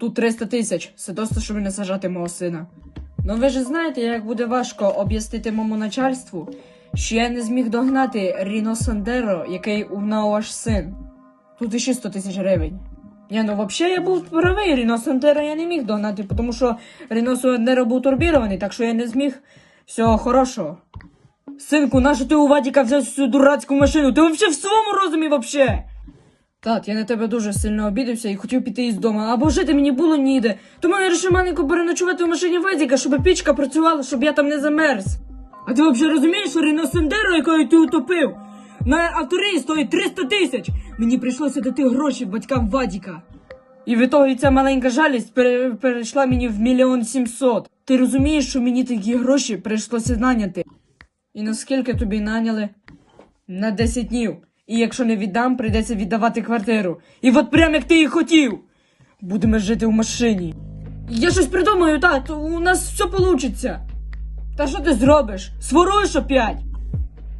Тут 300 тисяч. Це досить, щоб не сажати мого сина. Ну ви ж знаєте, як буде важко об'яснити моєму начальству, що я не зміг догнати Ріно Сандеро, який угнав ваш син. Тут іще 100 тисяч гривень. Ні, ну взагалі я був правий, Ріно Сандеро я не міг догнати, тому що Ріно Сандеро був турбірований, так що я не зміг. Всього хорошого. Синку, нащо ти у Вадіка взяв цю дурацьку машину? Ти взагалі в своєму розумі вообще? Тат, я на тебе дуже сильно обідався і хотів піти із дому, або жити мені було ніде. Тому я вирішив маленько переночувати в машині Вадіка, щоб пічка працювала, щоб я там не замерз. А ти взагалі розумієш, що Рено Сендеро, якою ти утопив, на авторі стоїть 300 тисяч. Мені прийшлося дати гроші батькам Вадіка. І в ітогі ця маленька жалість пере- перейшла мені в мільйон сімсот. Ти розумієш, що мені такі гроші прийшлося наняти? І наскільки тобі наняли? На 10 днів. І якщо не віддам, прийдеться віддавати квартиру. І от прям як ти і хотів. Будемо жити в машині. Я щось придумаю, так, у нас все получиться. Та що ти зробиш? Своруєш опять?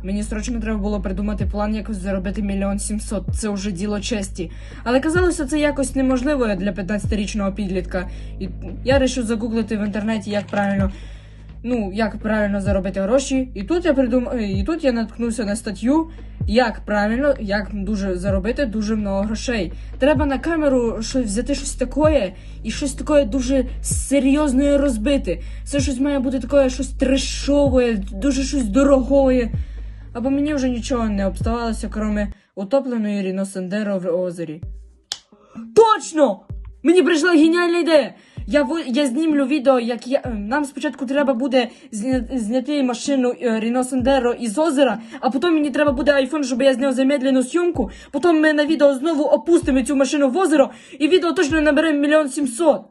Мені срочно треба було придумати план якось заробити мільйон сімсот. Це вже діло честі. Але казалося, це якось неможливо для 15-річного підлітка. І я вирішив загуглити в інтернеті, як правильно ну, як правильно заробити гроші. І тут я придумав, і тут я наткнувся на статтю, як правильно, як дуже заробити дуже много грошей. Треба на камеру щось взяти щось таке і щось таке дуже серйозне розбити. Це щось має бути таке щось трешове, дуже щось дорогое. Або мені вже нічого не обставалося, кроме утопленої Ріно Сендеро в озері. Точно! Мені прийшла геніальна ідея. Я я знімлю відео, як я нам спочатку треба буде зня, зняти машину Рено Сандеро із озера, а потім мені треба буде айфон, щоб я зняв замедлену зйомку. Потім ми на відео знову опустимо цю машину в озеро, і відео точно набере мільйон сімсот.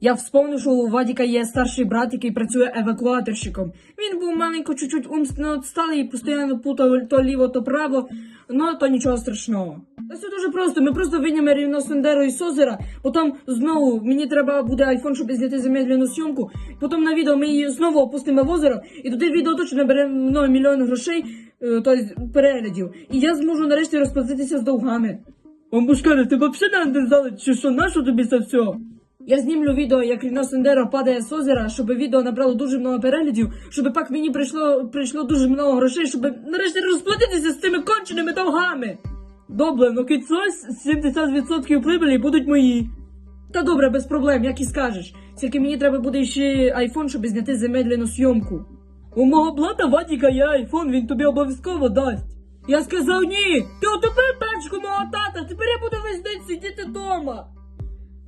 Я вспомнив, що у Вадіка є старший брат, який працює евакуаторщиком. Він був маленько чуть-чуть умственно відсталий і постійно плутав то ліво, то право, ну то нічого страшного. Та все дуже просто. Ми просто вийдемо рівно Сендеро із озера, потім знову мені треба буде айфон, щоб зняти замедлену зйомку. Потім на відео ми її знову опустимо в озеро, і туди відео точно набере много мільйон грошей, тобто переглядів. І я зможу нарешті розплатитися з довгами. Бабушка, ти взагалі не андерзали, чи що, нащо тобі це все? Я знімлю відео, як Ріно Сендеро падає з озера, щоб відео набрало дуже много переглядів, щоб пак мені прийшло, прийшло дуже много грошей, щоб нарешті розплатитися з цими конченими довгами. Добре, ну кицось 70% прибилі будуть мої. Та добре, без проблем, як і скажеш. Тільки мені треба буде ще айфон, щоб зняти замедлену зйомку. У мого блата Вадіка є айфон, він тобі обов'язково дасть. Я сказав ні! Ти отопив печку мого тата, тепер я буду весь день сидіти вдома.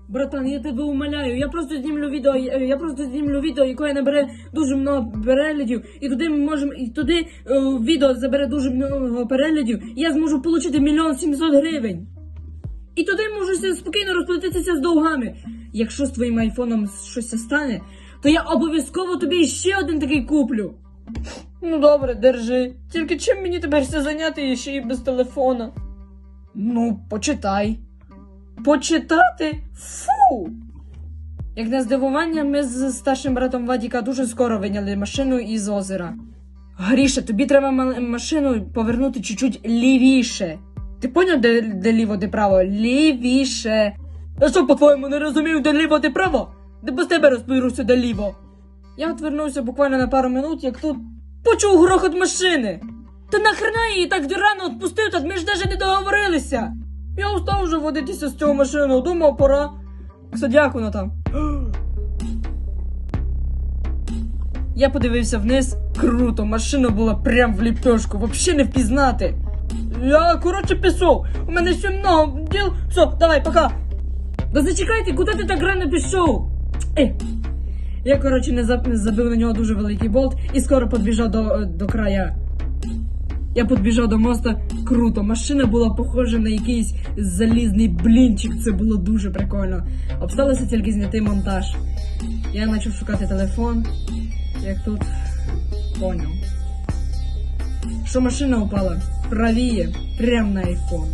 Братан, я тебе умоляю, я просто знімлю відео, я просто знімлю відео, яке набере дуже много переглядів, і туди ми можемо, і туди е, відео забере дуже много переглядів, і я зможу отримати мільйон сімсот гривень. І туди можу спокійно розплатитися з довгами. Якщо з твоїм айфоном щось стане, то я обов'язково тобі ще один такий куплю. Ну добре, держи. Тільки чим мені тепер все зайняти ще й без телефона? Ну, почитай. Почитати? Фу! Як на здивування, ми з старшим братом Вадіка дуже скоро виняли машину із озера. Гріша, тобі треба машину повернути чуть-чуть лівіше. Ти поняв, де, де ліво, де право? Лівіше. А що, по-твоєму, не розумів, де ліво, де право? Де без тебе розберуся, де ліво. Я отвернувся буквально на пару минут, як тут почув грохот машини. Та нахрена її так рано відпустив, та ми ж навіть не договорилися. Я устав вже водитися з цього машину, думав, пора. Кстати, як вона там? Я подивився вниз. Круто, машина була прям в ліпешку, вообще не впізнати. Я, коротше, пішов. У мене ще много діл. Все, давай, пока. Да зачекайте, куди ти так рано пішов? Е. Я, коротше, не забив на нього дуже великий болт і скоро підбіжав до, до края. Я підбіжав до моста. Круто, машина була похожа на якийсь залізний блінчик. Це було дуже прикольно. Обсталося тільки зняти монтаж. Я почав шукати телефон. Як тут поняв. Що машина упала правіє, прямо на айфон.